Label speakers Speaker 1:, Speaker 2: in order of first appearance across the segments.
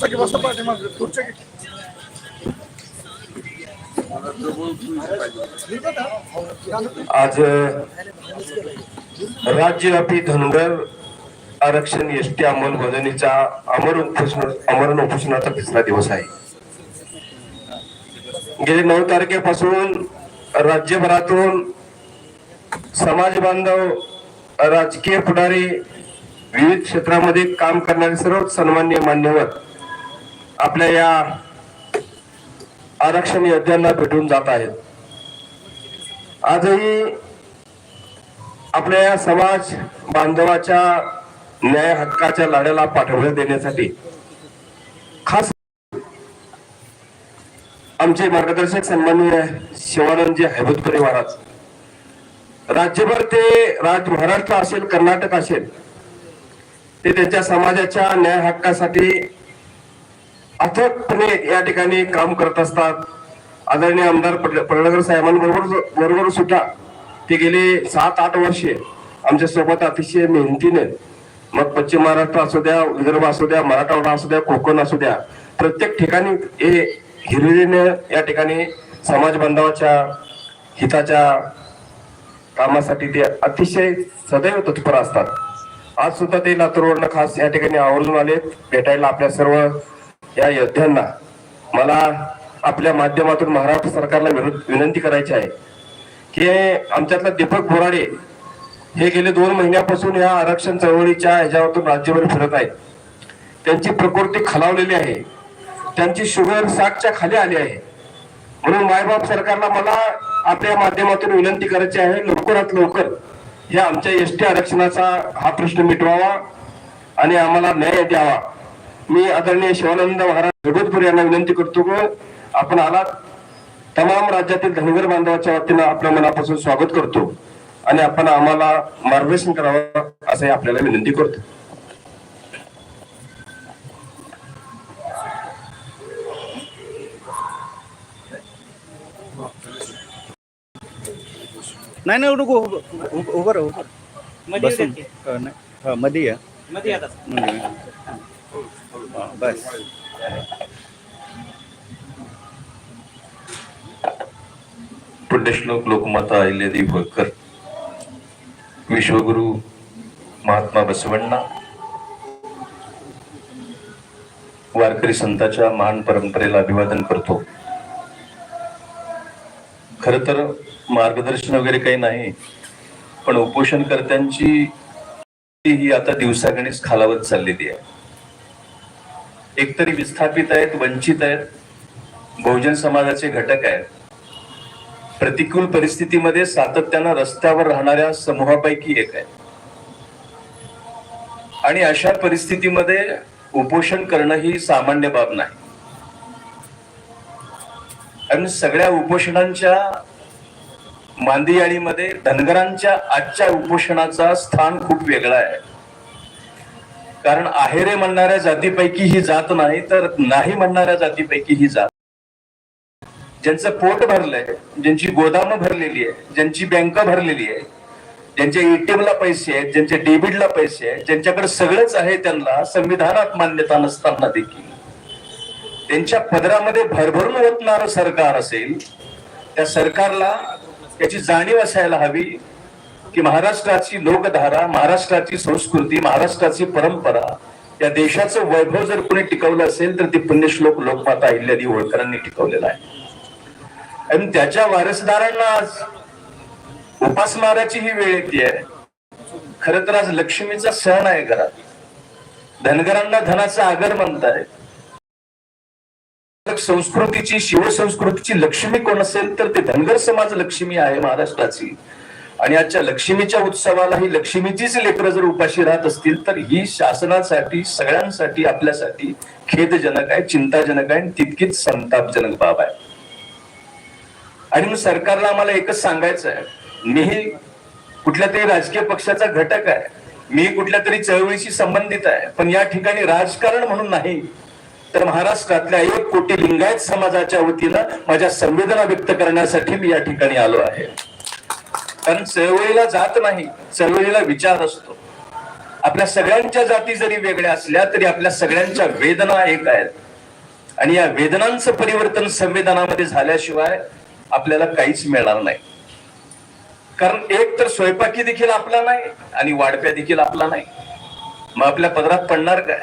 Speaker 1: आज राज्यव्यापी धनगर आरक्षण एस टी अंमलबजावणीचा अमर उपोषण अमरण उपोषणाचा तिसरा दिवस आहे गेले नऊ तारखेपासून राज्यभरातून समाज बांधव राजकीय पुढारी विविध क्षेत्रामध्ये काम करणारे सर्व सन्मान्य मान्यवर आपल्या या आरक्षण योद्ध्यांना भेटून जात आहेत. आजही आपल्या या समाज बांधवाच्या न्याय हक्काच्या लढ्याला पाठबळ देण्यासाठी खास आमचे मार्गदर्शक सन्माननीय शिवानंदजी हैबत परिवारात राज्यभर ते राज महाराष्ट्र असेल कर्नाटक असेल ते त्यांच्या समाजाच्या न्याय हक्कासाठी अथकपणे या ठिकाणी काम करत असतात. आदरणीय आमदार पडळकर साहेबांबरोबर बरोबर सुद्धा ते गेले सात आठ वर्षे आमच्यासोबत अतिशय मेहनतीने. मग पश्चिम महाराष्ट्र असू द्या विदर्भ असू द्या मराठवाडा असू द्या कोकण असू द्या प्रत्येक ठिकाणी हे हिरिरीने या ठिकाणी समाज बांधवाच्या हिताच्या कामासाठी ते अतिशय सदैव तत्पर असतात. आज सुद्धा ते लातूरवरनं खास या ठिकाणी आवर्जून आलेत. भेटायला आपल्या सर्व या योद्ध्यांना मला आपल्या माध्यमातून महाराष्ट्र सरकारला विनंती करायची आहे की आमच्यातला दीपक बोराडे हे गेले दोन महिन्यापासून या आरक्षण चळवळीच्या ह्याच्यावरतून राज्यभर फिरत आहेत. त्यांची प्रकृती खालावलेली आहे. त्यांची शुगर साठच्या खाली आली आहे. म्हणून मायबाप सरकारला मला आपल्या माध्यमातून विनंती करायची आहे लवकरात लवकर या आमच्या एस टी आरक्षणाचा हा प्रश्न मिटवावा आणि आम्हाला न्याय द्यावा. मी आदरणीय शिवानंद महाराज जगतपूर यांना विनंती करतो की आपण आलात तमाम राज्यातील धनगर बांधवाच्या वतीनं आपल्या मनापासून स्वागत करतो आणि आपण आम्हाला मार्गदर्शन करावं असं आपल्याला विनंती करतो.
Speaker 2: नाही नाही नको उभं राहा उभं राहा.
Speaker 3: मध्ये
Speaker 2: बसून. मध्ये या.
Speaker 3: मध्ये
Speaker 2: बस.
Speaker 1: पुण्यश्लोक लोकमाता अहिल्यादेवी होळकर विश्वगुरु महात्मा बसवण्णा वारकरी संतांच्या महान परंपरेला अभिवादन करतो. खर तर मार्गदर्शन वगैरे काही नाही पण उपोषणकर्त्यांची ही आता दिवसागणिक खालावत चाललेली आहे. एकतरी विस्थापित आहेत वंचित आहेत बहुजन समाजाचे घटक आहेत. प्रतिकूल परिस्थितीमध्ये सातत्यानं रस्त्यावर राहणाऱ्या समूहापैकी एक आहे. आणि अशा परिस्थितीमध्ये उपोषण करणं ही सामान्य बाब नाही. आणि सगळ्या उपोषणांच्या मांदियाळीमध्ये धनगरांच्या आजच्या उपोषणाचा स्थान खूप वेगळा आहे. कारण आहेरे म्हणणाऱ्या जातीपैकी ही जात नाही तर नाही म्हणणाऱ्या जातीपैकी ही जात. ज्यांचं पोट भरलंय ज्यांची गोदामं भरलेली आहे ज्यांची बँक भरलेली आहे ज्यांच्या एटीएमला ला पैसे आहेत ज्यांच्या डेबिटला पैसे आहेत ज्यांच्याकडे सगळंच आहे त्यांना संविधानात मान्यता नसताना देखील. त्यांच्या पदरामध्ये भरभरून ओतणारं सरकार असेल त्या सरकारला त्याची जाणीव असायला हवी की महाराष्ट्राची लोकधारा महाराष्ट्राची संस्कृती महाराष्ट्राची परंपरा या देशाचं वैभव जर कोणी टिकवलं असेल तर ती पुण्यश्लोक लोकमाता अहिल्यादेवी होळकरांनी टिकवलेलं आहे. आणि त्याच्या वारसदारांना आज उपासमाराची ही वेळ येते. खर तर आज लक्ष्मीचा सण आहे घरात. धनगरांना धनाचा आगर म्हणताय. संस्कृतीची शिवसंस्कृतीची लक्ष्मी कोण असेल तर ते धनगर समाज लक्ष्मी आहे महाराष्ट्राची. आणि आजच्या लक्ष्मीच्या उत्सवाला ही लक्ष्मीचीच लेकरं जर उपाशी राहत असतील तर ही शासनासाठी सगळ्यांसाठी आपल्यासाठी खेदजनक आहे चिंताजनक आहे आणि तितकीच संतापजनक बाब आहे. आणि मग सरकारला आम्हाला एकच सांगायचं आहे मीही कुठल्या तरी राजकीय पक्षाचा घटक आहे. मी कुठल्या तरी चळवळीशी संबंधित आहे. पण या ठिकाणी राजकारण म्हणून नाही तर महाराष्ट्रातल्या एक कोटी लिंगायत समाजाच्या वतीनं माझ्या संवेदना व्यक्त करण्यासाठी मी या ठिकाणी आलो आहे. कारण चळवळीला जात नाही चळवळीला विचार असतो.
Speaker 3: आपल्या सगळ्यांच्या जाती जरी वेगळ्या असल्या तरी आपल्या सगळ्यांच्या वेदना एक आहेत. आणि या वेदनांचं परिवर्तन संविधानामध्ये झाल्याशिवाय आपल्याला काहीच मिळणार नाही. कारण एक तर स्वयंपाकी देखील आपला नाही आणि वाढप्या देखील आपला नाही. मग आपल्या पदरात पडणार काय?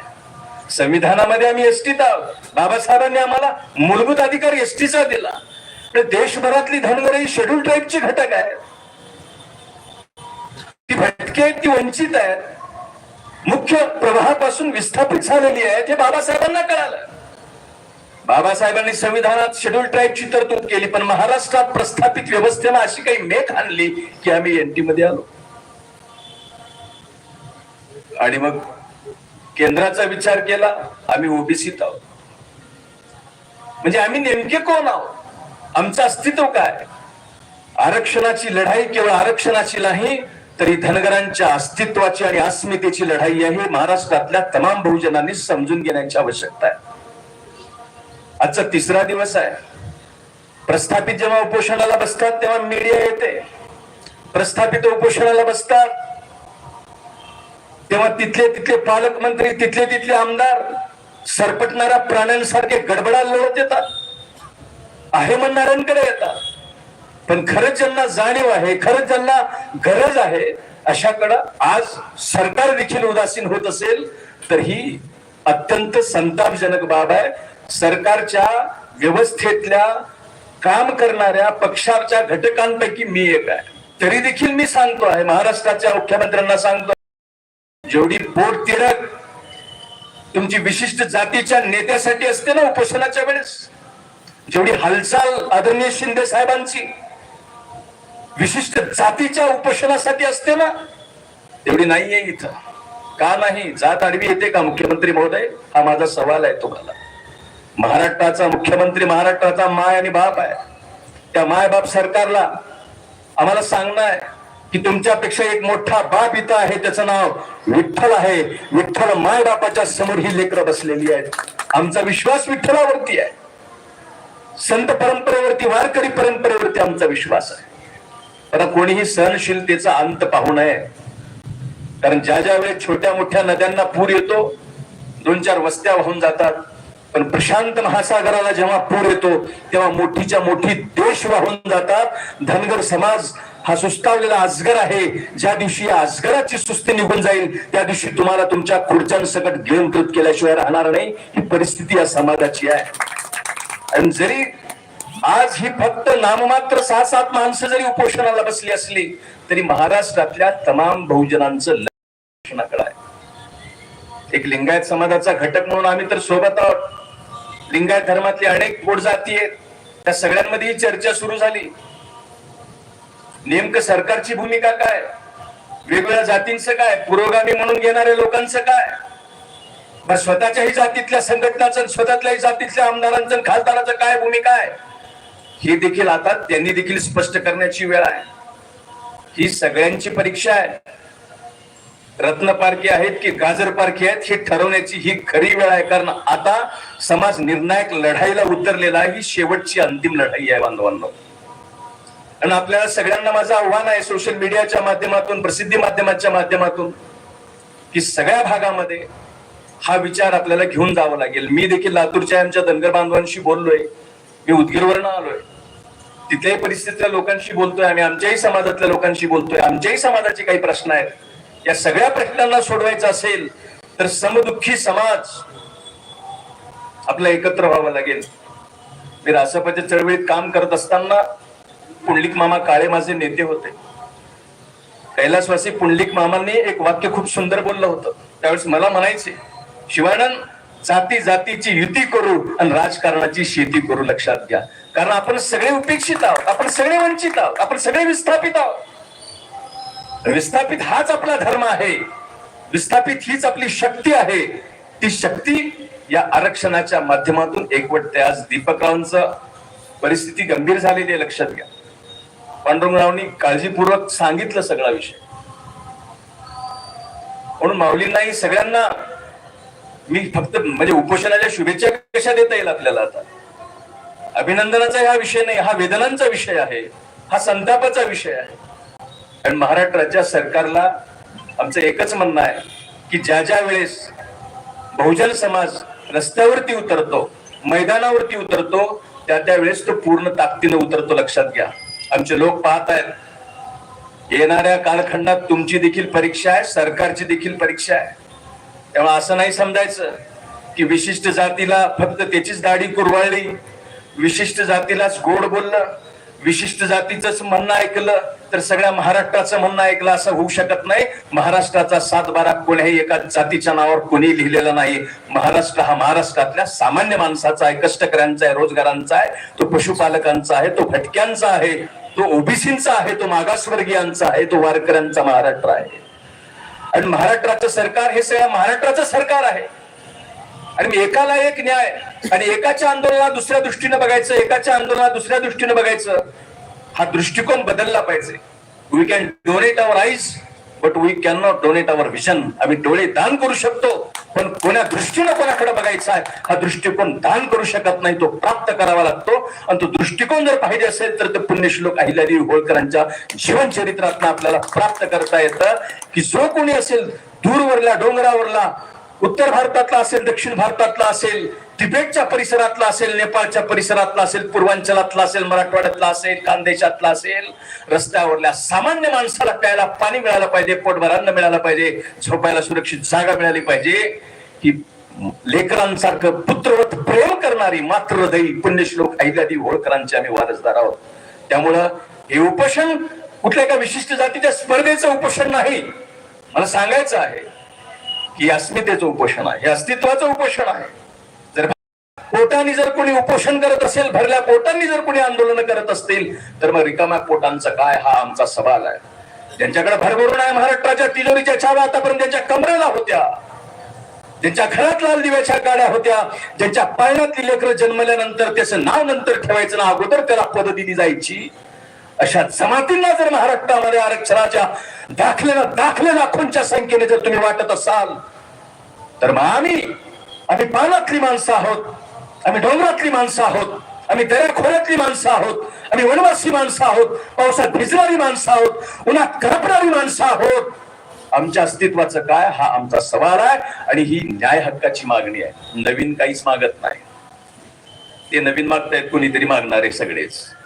Speaker 3: संविधानामध्ये आम्ही एसटीत आहोत. बाबासाहेबांनी आम्हाला मूलभूत अधिकार एसटीचा दिला. देशभरातली धनगर ही शेड्यूल ट्राईबची घटक आहेत. ती भटके आहेत ती वंचित आहेत. मुख्य प्रवाहापासून विस्थापित झालेली आहेत हे बाबासाहेबांना कळालं. बाबासाहेबांनी संविधानात शेड्यूल ट्राईबची तरतूद केली पण महाराष्ट्रात प्रस्थापित व्यवस्थेनं अशी काही मेख आणली की आम्ही एनटी मध्ये आलो. आणि मग केंद्राचा विचार केला आम्ही ओबीसीत आहोत. म्हणजे आम्ही नेमके कोण आहोत? आमचं अस्तित्व काय? आरक्षणाची लढाई केवळ आरक्षणाची नाही तरी धनगरांच्या अस्तित्वाची आणि अस्मितेची लढाई आहे. हे महाराष्ट्रातल्या तमाम बहुजनांनी समजून घेण्याची आवश्यकता आहे. आजचा तिसरा दिवस आहे. प्रस्थापित जेव्हा उपोषणाला बसतात तेव्हा मीडिया येते. प्रस्थापित उपोषणाला बसतात. तेव्हा तिथले तिथले पालकमंत्री तिथले तिथले आमदार सरपटणाऱ्या प्राण्यांसारखे गडबडा लढत येतात. आहे म्हणणाऱ्यांकडे येतात. पण खरंच ज्यांना जाणीव आहे खरंच ज्यांना गरज आहे अशाकडं आज सरकार देखील उदासीन होत असेल तर ही अत्यंत संतापजनक बाब आहे. सरकारच्या व्यवस्थेतल्या काम करणाऱ्या पक्षाच्या घटकांपैकी मी एक आहे. तरी देखील मी सांगतो आहे महाराष्ट्राच्या मुख्यमंत्र्यांना सांगतो जेवढी पोट तिडक तुमची विशिष्ट जातीच्या नेत्यासाठी असते ना उपोषणाच्या वेळेस? जेवढी हालचाल आदरणीय शिंदे साहेबांची विशिष्ट जातीच्या उपोषणासाठी असते ना? तेवढी नाहीये इथं. का नाही? जात आडवी येते का मुख्यमंत्री महोदय? हा माझा सवाल आहे तुम्हाला. महाराष्ट्राचा मुख्यमंत्री महाराष्ट्राचा माय आणि बाप आहे. त्या माय बाप सरकारला आम्हाला सांगणं आहे की तुमच्यापेक्षा एक मोठा बाप इथं आहे त्याचं नाव विठ्ठल आहे. विठ्ठल माय बापाच्या समोर ही लेकरं बसलेली आहेत. आमचा विश्वास विठ्ठलावरती आहे. संत परंपरेवरती वारकरी परंपरेवरती आमचा विश्वास आहे. आता कोणीही सहनशीलतेचा अंत पाहू नये. कारण ज्या ज्या वेळेस छोट्या मोठ्या नद्यांना पूर येतो दोन चार वस्त्या वाहून जातात. पण प्रशांत महासागराला जेव्हा पूर येतो तेव्हा मोठीच्या मोठी देश वाहून जातात. धनगर समाज हा सुस्तावलेला अजगर आहे. ज्या दिवशी या अजगराची सुस्ती निघून जाईल त्या दिवशी तुम्हाला तुमच्या खुर्च्यांसकट गिळंकृत केल्याशिवाय राहणार नाही. ही परिस्थिती या समाजाची आहे. आणि जरी आज ही फक्त नाममात्र सहा सात माणसं जरी उपोषणाला बसली असली तरी महाराष्ट्रातल्या तमाम बहुजनांचं लक्ष उपोषणाकडे आहे. एक लिंगायत समाजाचा घटक म्हणून आम्ही तर सोबत आहोत. लिंगायत धर्मातली अनेक पोट जाती आहेत. त्या सगळ्यांमध्ये ही चर्चा सुरू झाली. नेमकं सरकारची भूमिका काय? वेगवेगळ्या जातींचं काय? पुरोगामी म्हणून घेणाऱ्या लोकांचं काय? स्वतःच्याही जातीतल्या संघटनाचं स्वतःच्याही जातीतल्या आमदारांचं आणि खासदाराचं काय भूमिका आहे? हे देखील आता त्यांनी देखील स्पष्ट करण्याची वेळ आहे. ही सगळ्यांची परीक्षा आहे. रत्न पारखी आहेत की गाजर पारखी आहेत हे ठरवण्याची ही खरी वेळ आहे. कारण आता समाज निर्णायक लढाईला उतरलेला आहे ही शेवटची अंतिम लढाई आहे बांधवांना. आणि आपल्याला सगळ्यांना माझं आव्हान आहे सोशल मीडियाच्या माध्यमातून प्रसिद्धी माध्यमाच्या माध्यमातून की सगळ्या भागामध्ये हा विचार आपल्याला घेऊन जावा लागेल. मी देखील लातूरच्या आमच्या धनगर बांधवांशी बोललोय. मी उदगीरवरनं आलोय. तिथल्याही परिस्थितीतल्या लोकांशी बोलतोय आम्ही आमच्याही समाजातल्या लोकांशी बोलतोय. आमच्याही समाजाचे काही प्रश्न आहेत. या सगळ्या प्रश्नांना सोडवायचं असेल तर समदुःखी समाज आपला एकत्र व्हावं लागेल. मी रासपाच्या चळवळीत काम करत असताना पुंडलिक मामा काळे माझे नेते होते. कैलासवासी पुंडलिक मामांनी एक वाक्य खूप सुंदर बोललं होतं. त्यावेळेस मला म्हणायचे शिवानंद जाती जातीची युती करू आणि राजकारणाची शेती करू लक्षात घ्या. कारण आपण सगळे उपेक्षित आहोत. आपण सगळे वंचित आहोत. आपण सगळे विस्थापित आहोत. विस्थापित हाच आपला धर्म आहे. विस्थापित हीच आपली शक्ती आहे. ती शक्ती या आरक्षणाच्या माध्यमातून एकवटते. आज दीपकरावांचं परिस्थिती गंभीर झालेली आहे लक्षात घ्या. पांडुरंगरावनी काळजीपूर्वक सांगितलं सगळा विषय. म्हणून माऊलींनाही सगळ्यांना मी फक्त म्हणजे उपोषणाच्या शुभेच्छा कशा देता येईल आपल्याला आता? अभिनंदनाचा हा विषय नाही हा वेदनांचा विषय आहे हा संतापाचा विषय आहे. आणि महाराष्ट्र राज्य सरकारला आमचं एकच म्हणणं आहे की ज्या ज्या वेळेस बहुजन समाज रस्त्यावरती उतरतो मैदानावरती उतरतो त्या त्या वेळेस तो पूर्ण ताकदीनं उतरतो लक्षात घ्या. आमचे लोक पाहत आहेत. येणाऱ्या कालखंडात तुमची देखील परीक्षा आहे सरकारची देखील परीक्षा आहे. तेव्हा असं नाही समजायचं की विशिष्ट जातीला फक्त त्याचीच दाढी कुरवाळली विशिष्ट जातीलाच गोड बोललं विशिष्ट जातीचंच म्हणणं ऐकलं तर सगळ्या महाराष्ट्राचं म्हणणं ऐकलं असं होऊ शकत नाही. महाराष्ट्राचा सात बारा कोण्याही एका जातीच्या नावावर कोणी लिहिलेला नाही. महाराष्ट्र हा महाराष्ट्रातल्या सामान्य माणसाचा आहे कष्टकऱ्यांचा आहे रोजगारांचा आहे तो पशुपालकांचा आहे तो भटक्यांचा आहे तो ओबीसींचा आहे तो मागासवर्गीयांचा आहे तो वारकऱ्यांचा महाराष्ट्र आहे. आणि महाराष्ट्राचं सरकार हे सगळ्या महाराष्ट्राचं सरकार आहे. आणि एकाला एक न्याय आणि एकाच्या आंदोलनाला दुसऱ्या दृष्टीने बघायचं एकाच्या आंदोलनाला दुसऱ्या दृष्टीने बघायचं हा दृष्टिकोन बदलला पाहिजे. We can donate our eyes but we can not donate our vision आम्ही डोळे दान करू शकतो. पण कोण्या दृष्टीनं कोणाकडे बघायचा आहे? हा दृष्टिकोन दान करू शकत नाही. तो प्राप्त करावा लागतो. आणि तो दृष्टिकोन जर पाहिजे असेल तर ते पुण्यश्लोक अहिल्यादेवी होळकरांच्या जीवनचरित्रातनं आपल्याला प्राप्त करता येतं. की जो कोणी असेल दूरवरल्या डोंगरावरला उत्तर भारतातला असेल दक्षिण भारतातला असेल तिबेटच्या परिसरातला असेल नेपाळच्या परिसरातला असेल पूर्वांचलातला असेल मराठवाड्यातला असेल खानदेशातला असेल रस्त्यावरल्या सामान्य माणसाला प्यायला पाणी मिळालं पाहिजे पोटभर अन्न मिळालं पाहिजे झोपायला सुरक्षित जागा मिळाली पाहिजे ही लेकरांसारखं पुत्रवत प्रेम करणारी मात्र दही पुण्यश्लोक अहिल्यादी होळकरांचे आम्ही वारसदार आहोत. त्यामुळं हे उपोषण कुठल्या एका विशिष्ट जातीच्या स्पर्धेचं उपोषण नाही. मला सांगायचं आहे ही अस्मितेचं उपोषण आहे हे अस्तित्वाचं उपोषण आहे. जर पोटांनी जर कोणी उपोषण करत असेल भरल्या पोटांनी जर कोणी आंदोलन करत असतील तर मग रिकाम्या पोटांचा काय हा आमचा सवाल आहे. ज्यांच्याकडे भरभरून आहे महाराष्ट्राच्या तिजोरीच्या छावा आतापर्यंत त्यांच्या कमरेला होत्या ज्यांच्या घरात लाल दिव्याच्या गाड्या होत्या ज्यांच्या पाळण्यातली लेकरं जन्मल्यानंतर त्याचं नाव नंतर ठेवायचं ना अगोदर त्याला पद दिली जायची अशा जमातींना जर महाराष्ट्रामध्ये आरक्षणाच्या दाखलेला दाखले लाखोंच्या संख्येने जर तुम्ही वाटत असाल तर मग आम्ही आम्ही पानातली माणसं आहोत आम्ही डोंगरातली माणसं आहोत आम्ही दऱ्या खोऱ्यातली माणसं आहोत आम्ही वनवासी माणसं आहोत पावसात भिजणारी माणसं आहोत उन्हात करपणारी माणसं आहोत. आमच्या अस्तित्वाचं काय? हा आमचा सवाल आहे आणि ही न्याय हक्काची मागणी आहे. नवीन काहीच मागत नाही. ते नवीन मागतायत कोणीतरी मागणारे सगळेच.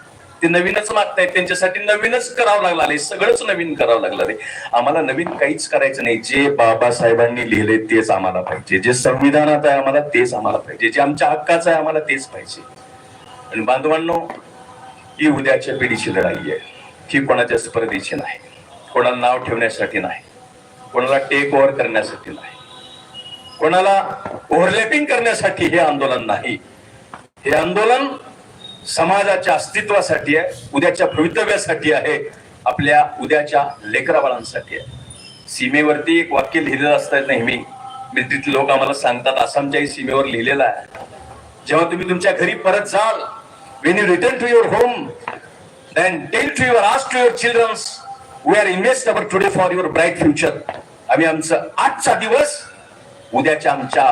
Speaker 3: ते नवीनच मागतायत त्यांच्यासाठी नवीनच करावं लागलं आहे सगळंच नवीन करावं लागलं आहे. आम्हाला नवीन काहीच करायचं नाही जे बाबासाहेबांनी लिहिले तेच आम्हाला पाहिजे जे संविधानात आहे आम्हाला तेच आम्हाला पाहिजे जे आमच्या हक्काचं आहे आम्हाला तेच पाहिजे. आणि बांधवांनो ही उद्याच्या पिढीची लढाई आहे ही कोणाच्या स्पर्धेची नाही कोणाला नाव ठेवण्यासाठी नाही कोणाला टेक ओव्हर करण्यासाठी नाही कोणाला ओव्हरलॅपिंग करण्यासाठी हे आंदोलन नाही. हे आंदोलन समाजाच्या अस्तित्वासाठी आहे उद्याच्या भवितव्यासाठी आहे आपल्या उद्याच्या लेकराबाळांसाठी आहे. सीमेवरती एक वाक्य लिहिलेलं असतं नेहमी. मिलिटरीतले लोक आम्हाला सांगतात आसामच्याही सीमेवर लिहिलेलं आहे. जेव्हा तुम्ही तुमच्या घरी परत जाल when you return to your home then tell to your आस्ट to your childrens we are invest our today for your bright future आम्ही आमचं आजचा दिवस उद्याच्या आमच्या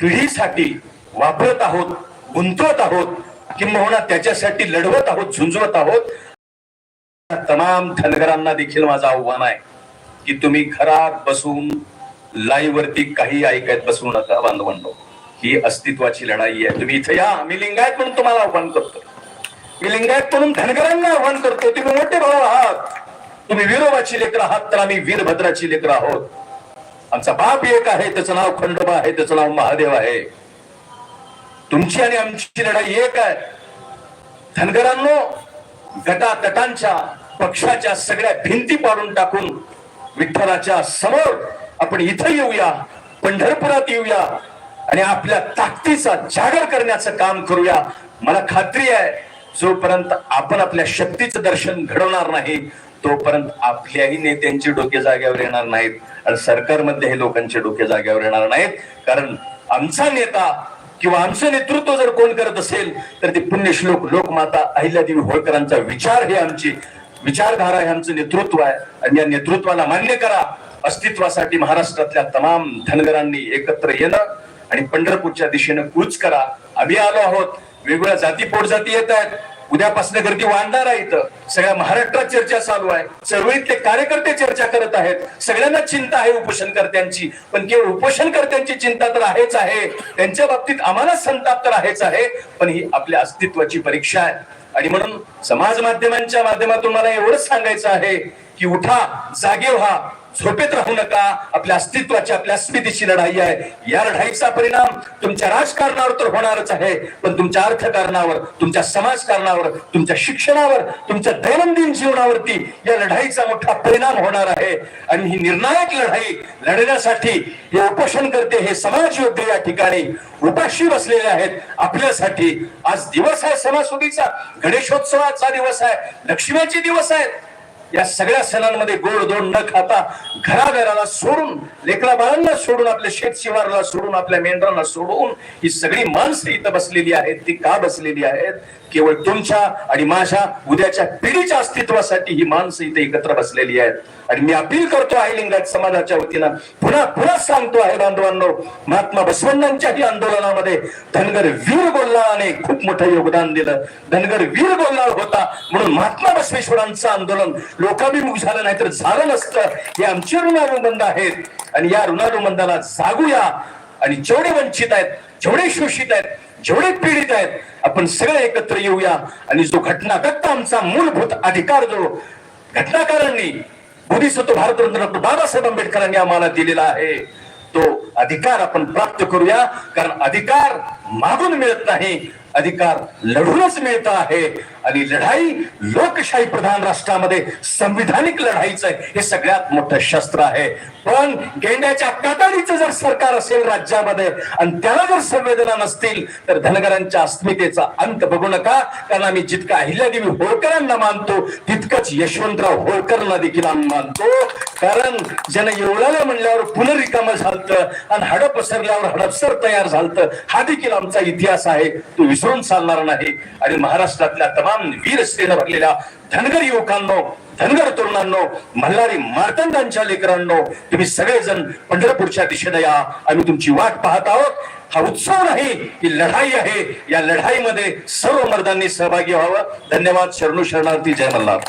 Speaker 3: पिढीसाठी वापरत आहोत गुंतवत आहोत. किंबहुना त्याच्यासाठी लढवत आहोत झुंजवत आहोत. तमाम धनगरांना देखील माझं आव्हान आहे की तुम्ही घरात बसून लाईव्ह वरती काही ऐकत बसू नका बांधवांनो. ही अस्तित्वाची लढाई आहे. तुम्ही इथे या. मी लिंगायत म्हणून तुम्हाला आव्हान करतो. मी लिंगायत म्हणून धनगरांना आव्हान करतो. तुम्ही मोठे भाऊ आहात. तुम्ही विरोबाची लेकर आहात तर आम्ही वीरभद्राची लेकर आहोत. आमचा बाप एक आहे त्याचं नाव खंडोबा आहे त्याचं नाव महादेव आहे. तुमची आणि आमची लढाई एक आहे. धनगरांनो गटातटांच्या पक्षाच्या सगळ्या भिंती पाडून टाकून विठ्ठलाच्या समोर आपण इथं येऊया पंढरपुरात येऊया आणि आपल्या ताकदीचा जागर करण्याचं काम करूया. मला खात्री आहे जोपर्यंत आपण आपल्या शक्तीचं दर्शन घडवणार नाही तोपर्यंत आपल्याही नेत्यांची डोके जाग्यावर येणार नाहीत आणि सरकारमध्ये हे लोकांचे डोके जाग्यावर येणार नाहीत. कारण आमचा नेता किंवा आमचं नेतृत्व जर कोण करत असेल तर ते पुण्यश्लोक लोकमाता अहिल्यादेवी होळकरांचा विचार हे आमची विचारधारा हे आमचं नेतृत्व आहे. आणि या नेतृत्वाला मान्य करा. अस्तित्वासाठी महाराष्ट्रातल्या तमाम धनगरांनी एकत्र येणं आणि पंढरपूरच्या दिशेनं कूच करा. आम्ही आलो आहोत. वेगवेगळ्या जाती पोटजाती येत आहेत. उद्यापासून गर्दी वाढणार आहे इथं. सगळ्या महाराष्ट्रात चर्चा चालू आहे. चळवळीतले कार्यकर्ते चर्चा करत आहेत. सगळ्यांना चिंता आहे उपोषणकर्त्यांची. पण केवळ उपोषणकर्त्यांची चिंता तर आहेच आहे. त्यांच्या बाबतीत आम्हाला संताप तर आहेच आहे. पण ही आपल्या अस्तित्वाची परीक्षा आहे. आणि म्हणून समाज माध्यमांच्या माध्यमातून मला एवढंच सांगायचं आहे की उठा जागे व्हा. झोपेत राहू नका. आपल्या अस्तित्वाची आपल्या स्मितीची लढाई आहे. या लढाईचा परिणाम तुमच्या राजकारणावर तर होणारच आहे. पण तुमच्या अर्थकारणावर तुमच्या समाजकारणावर तुमच्या शिक्षणावर तुमच्या दैनंदिन जीवनावरती या लढाईचा मोठा परिणाम होणार आहे. आणि ही निर्णायक लढाई लढण्यासाठी हे उपोषण करते हे समाज योग्य या ठिकाणी उपाशी बसलेले आहेत. आपल्यासाठी आज दिवस आहे सणासुदीचा गणेशोत्सवाचा दिवस आहे. लक्ष्मीचे दिवस आहेत. या सगळ्या सणांमध्ये गोड दोन न खाता घराघराला सोडून लेकरा बाळांना सोडून आपल्या शेत शिवारला सोडून आपल्या मेंढरांना सोडून ही सगळी माणसं इथं बसलेली आहेत ती का बसलेली आहेत? केवळ तुमच्या आणि माझ्या उद्याच्या पिढीच्या अस्तित्वासाठी ही माणसं इथे एकत्र बसलेली आहेत. आणि मी अपील करतो आहे लिंगायत समाजाच्या वतीनं पुन्हा पुन्हा सांगतो आहे बांधवांनो महात्मा बसवण्णांच्याही आंदोलनामध्ये धनगर वीर गोल्लाने खूप मोठं योगदान दिलं. धनगर वीर गोल्ला होता म्हणून महात्मा बसवेश्वरांचं आंदोलन लोकाभिमुख झालं नाही तर झालं नसतं. हे आमचे ऋणानुबंध आहेत. आणि या ऋणानुबंधाला जागूया. आणि जेवढे वंचित आहेत जेवढे शोषित आहेत जेवढे पीडित आहेत आपण सगळे एकत्र येऊया. आणि जो घटनागत आमचा मूलभूत अधिकार जो घटनाकारांनी बोधिसत्व भारतरत्न बाबासाहेब आंबेडकरांनी आम्हाला दिलेला आहे तो अधिकार आपण प्राप्त करूया. कारण अधिकार मागून मिळत नाही अधिकार लढूनच मिळत आहे. आणि लढाई लोकशाही प्रधान राष्ट्रामध्ये संविधानिक लढाईचं हे सगळ्यात मोठं शस्त्र आहे. पण गेंड्याच्या कातडीचं जर सरकार असेल राज्यामध्ये आणि त्याला जर संवेदना नसतील तर धनगरांच्या अस्मितेचा अंत बघू नका. कारण आम्ही जितकं अहिल्यादेवी होळकरांना मानतो तितकंच यशवंतराव होळकरांना देखील आम्ही मानतो. कारण ज्यानं एवढ्याला म्हणल्यावर पुनरिकाम झालतं आणि हडप पसरल्यावर हडपसर तयार झालतं हा देखील आमचा इतिहास आहे. तो विसरून चालणार नाही. आणि महाराष्ट्रातल्या तमाम वीर सेना भरलेल्या धनगर युवकांनो धनगर तरुणांनो मल्हारी मार्तंडांच्या लेकरांनो तुम्ही सगळेजण पंढरपूरच्या दिशेने या. आम्ही तुमची वाट पाहत आहोत. हा उत्सव नाही ही लढाई आहे. या लढाईमध्ये सर्व मर्दांनी सहभागी व्हावं. धन्यवाद. शरणू शरणार्थी. जय मल्हार.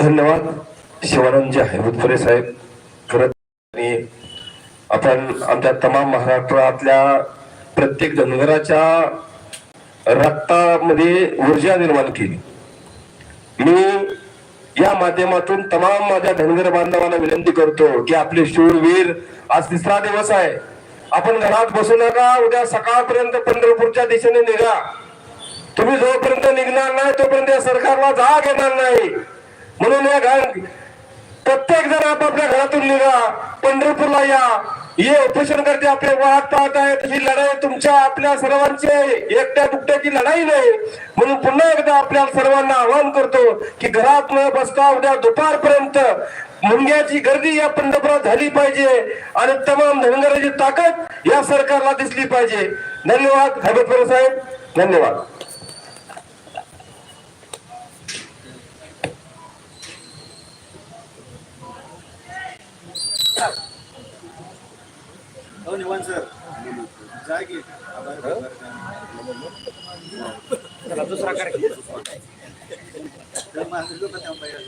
Speaker 1: धन्यवाद. शिवानंदजी हैबतपुरे साहेब. खरंच आपण आमच्या तमाम महाराष्ट्रातल्या प्रत्येक धनगराच्या रक्तामध्ये ऊर्जा निर्माण केली. मी या माध्यमातून तमाम माझ्या धनगर बांधवांना विनंती करतो की आपले शूरवीर आज तिसरा दिवस आहे. आपण घरात बसू नका उद्या सकाळपर्यंत पंढरपूरच्या दिशेने निघा. तुम्ही जोपर्यंत निघणार नाही तोपर्यंत या सरकारला जाग येणार नाही. म्हणून या प्रत्येक जण आपापल्या घरातून निघा. पंढरपूरला या. हे उपोषण करते आपले वाट पाहत आहेत. ही लढाई तुमच्या आपल्या सर्वांची आहे. एकट्या दुकट्याची लढाई नाही. म्हणून पुन्हा एकदा आपल्या सर्वांना आवाहन करतो की घरात न बसता उद्या दुपारपर्यंत मुंग्याची गर्दी या पंढरपुरात झाली पाहिजे आणि तमाम धनगराची ताकद या सरकारला दिसली पाहिजे. धन्यवाद. हैबतपूर साहेब धन्यवाद.
Speaker 2: हो निवांत सर. जा की. चला दुसरा कार्यक्रम. तर माझं लोकं थांबायला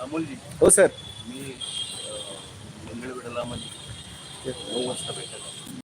Speaker 2: अमोलजी. हो सर.
Speaker 4: मी मंगळवेढाला म्हणजे नऊ वाजता भेटायला